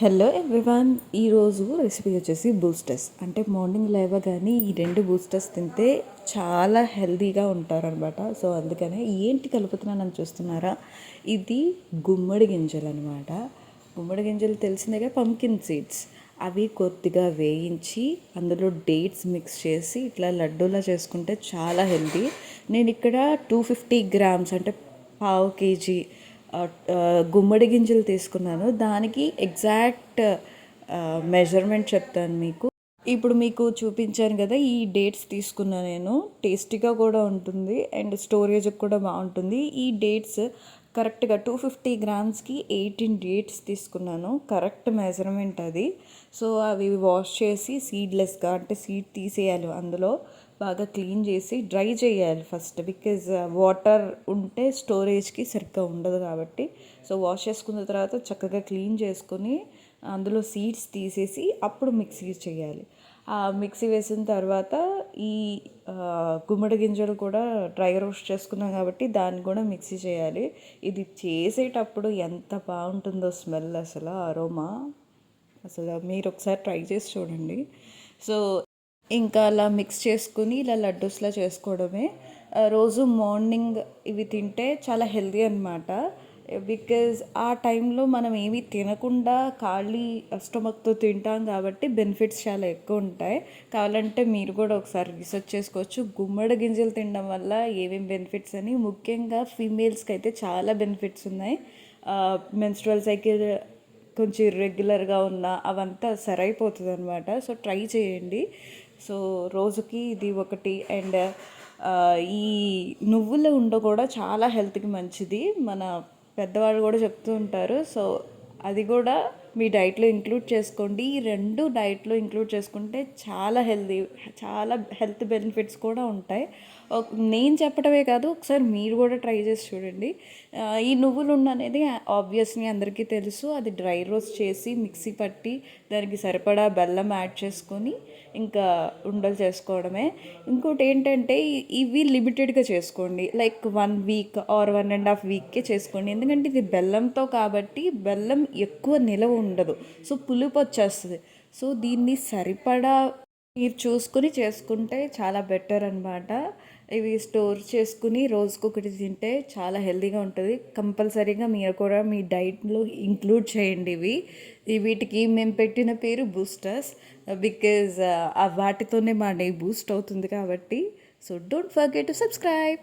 Hello everyone ఈరోజు recipe వచ్చేసి boosters. అంటే మార్నింగ్ లేవగానే ఈ రెండు బూస్టర్స్ తింటే చాలా హెల్తీగా ఉంటారనమాట. సో అందుకనే ఏంటి కలుపుతున్నానని చూస్తున్నారా? ఇది గుమ్మడి గింజలు అనమాట గుమ్మడి గింజలు తెలిసిందేగా పంకిన్ సీడ్స్. అవి కొద్దిగా వేయించి అందులో డేట్స్ మిక్స్ చేసి ఇట్లా లడ్డూలా చేసుకుంటే చాలా హెల్తీ నేను ఇక్కడ టూ ఫిఫ్టీ గ్రామ్స్ అంటే పావు కేజీ గుమ్మడి గింజలు తీసుకున్నాను. దానికి ఎగ్జాక్ట్ మెజర్మెంట్ చెప్తాను మీకు. ఇప్పుడు మీకు చూపించాను కదా ఈ డేట్స్ తీసుకున్నా నేను. టేస్టీగా కూడా ఉంటుంది అండ్ స్టోరేజ్ కూడా బాగుంటుంది. ఈ డేట్స్ కరెక్ట్గా టూ ఫిఫ్టీ గ్రామ్స్కి ఎయిటీన్ డేట్స్ తీసుకున్నాను. కరెక్ట్ మెజర్మెంట్ అది. సో అవి వాష్ చేసి సీడ్లెస్గా అంటే సీడ్ తీసేయాలి అందులో. బాగా క్లీన్ చేసి డ్రై చేయాలి ఫస్ట్ బికాజ్ వాటర్ ఉంటే స్టోరేజ్కి సరిగ్గా ఉండదు కాబట్టి. సో వాష్ చేసుకున్న తర్వాత చక్కగా క్లీన్ చేసుకొని అందులో సీడ్స్ తీసేసి అప్పుడు మిక్సీ చేయాలి. మిక్సీ వేసిన తర్వాత ఈ గుమ్మడి గింజలు కూడా డ్రై రోస్ట్ చేసుకున్నాం కాబట్టి దాన్ని కూడా మిక్సీ చేయాలి. ఇది చేసేటప్పుడు ఎంత బాగుంటుందో స్మెల్ అసలు అరోమా. అసలు మీరు ఒకసారి ట్రై చేసి చూడండి. సో ఇంకా అలా మిక్స్ చేసుకుని ఇలా లడ్డూస్లా చేసుకోవడమే. రోజు మార్నింగ్ ఇవి తింటే చాలా హెల్దీ అనమాట బికాజ్ ఆ టైంలో మనం ఏమీ తినకుండా ఖాళీ స్టమక్తో తింటాం కాబట్టి బెనిఫిట్స్ చాలా ఎక్కువ ఉంటాయి. కావాలంటే మీరు కూడా ఒకసారి రీసెర్చ్ చేసుకోవచ్చు. గుమ్మడి గింజలు తినడం వల్ల ఏమేమి బెనిఫిట్స్ అని. ముఖ్యంగా ఫీమేల్స్కి అయితే చాలా బెనిఫిట్స్ ఉన్నాయి. మెన్స్ట్రల్ సైకిల్ కొంచెం ఇర్రెగ్యులర్గా ఉన్న అవంతా సరైపోతుంది అనమాట సో ట్రై చేయండి. సో రోజుకి ఇది ఒకటి అండ్ ఈ నువ్వుల ఉండ కూడా చాలా హెల్త్కి మంచిది. మన పెద్దవాళ్ళు కూడా చెప్తూ ఉంటారు. సో అది కూడా మీ డైట్లో ఇంక్లూడ్ చేసుకోండి. ఈ రెండు డైట్లో ఇంక్లూడ్ చేసుకుంటే చాలా హెల్తీ చాలా హెల్త్ బెనిఫిట్స్ కూడా ఉంటాయి. నేను చెప్పడమే కాదు ఒకసారి మీరు కూడా ట్రై చేసి చూడండి. ఈ నువ్వులు అనేది ఆబ్వియస్లీ అందరికీ తెలుసు. అది డ్రై రోస్ట్ చేసి మిక్సీ పట్టి దానికి సరిపడా బెల్లం యాడ్ చేసుకొని ఇంకా ఉండలు చేసుకోవడమే. ఇంకోటి ఏంటంటే ఇవి లిమిటెడ్గా చేసుకోండి. Like one week or one and half వీక్కే చేసుకోండి. ఎందుకంటే ఇది బెల్లంతో కాబట్టి బెల్లం ఎక్కువ నిలవ ఉండదు. సో పులుపు వచ్చేస్తుంది. సో దీన్ని సరిపడా మీరు చూసుకుని చేసుకుంటే చాలా బెటర్ అనమాట ఇవి స్టోర్ చేసుకుని రోజుకొకటి తింటే చాలా హెల్తీగా ఉంటుంది. కంపల్సరీగా మీరు కూడా మీ డైట్లో ఇంక్లూడ్ చేయండి ఇవి. వీటికి మేము పెట్టిన పేరు బూస్టర్స్. బికాజ్ వాటితోనే మా డే బూస్ట్ అవుతుంది కాబట్టి. So don't forget to subscribe.